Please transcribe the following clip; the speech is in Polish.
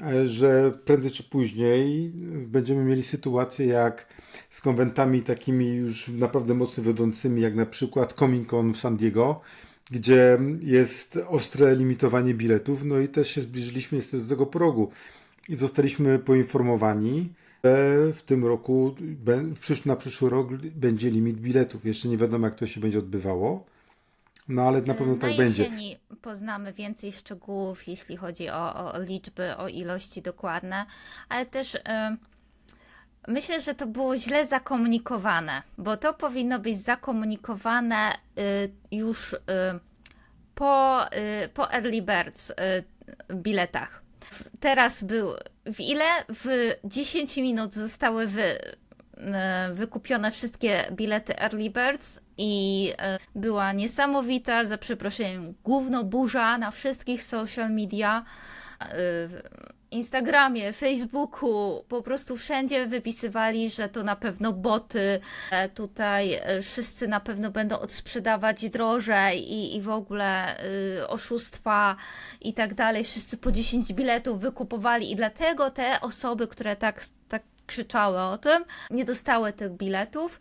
e, że prędzej czy później będziemy mieli sytuację jak z konwentami takimi już naprawdę mocno wiodącymi, jak na przykład Comic Con w San Diego, gdzie jest ostre limitowanie biletów, no i też się zbliżyliśmy niestety do tego progu i zostaliśmy poinformowani, że w tym roku, na przyszły rok będzie limit biletów. Jeszcze nie wiadomo, jak to się będzie odbywało, no ale na pewno Na tak będzie. jesieni poznamy więcej szczegółów, jeśli chodzi o, o liczby, o ilości dokładne, ale też y, myślę, że to było źle zakomunikowane, bo to powinno być zakomunikowane y, już y, po, y, po Early Birds y, biletach. Teraz był w ile? W 10 minut zostały wy, wykupione wszystkie bilety Early Birds i e, była niesamowita, za przeproszeniem, gówno burza na wszystkich social media. e, Instagramie, Facebooku, po prostu wszędzie wypisywali, że to na pewno boty. e, Tutaj e, wszyscy na pewno będą odsprzedawać drożej i, i w ogóle y, oszustwa i tak dalej. Wszyscy po 10 biletów wykupowali i dlatego te osoby, które tak, tak krzyczały o tym, nie dostały tych biletów.